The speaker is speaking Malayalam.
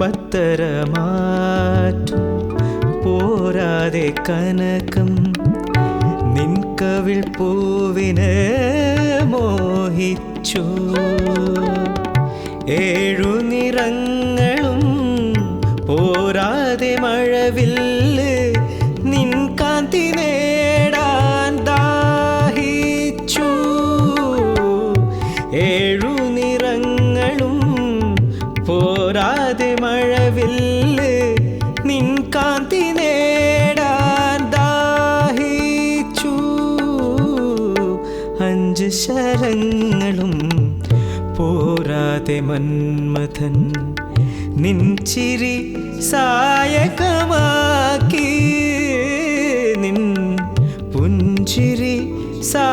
പത്തരമാറ്റും പോരാതെ കനകം നിൻ കവിൾ പൂവിന് മോഹിച്ചു. ഏഴു നിറങ്ങളും പോരാതെ മഴവില്ല് നിൻ കാന്തി നേടാൻ ദാഹിച്ചു. ഏഴു പോരാതെ മഴവില്ല് നിൻ കാന്തി നേടാൻ ദാഹിച്ചു. അഞ്ച് ശരങ്ങളും പോരാതെ മന്മഥൻ നിൻ ചിരി സായകമാക്കി. നിൻ പുഞ്ചിരി സാ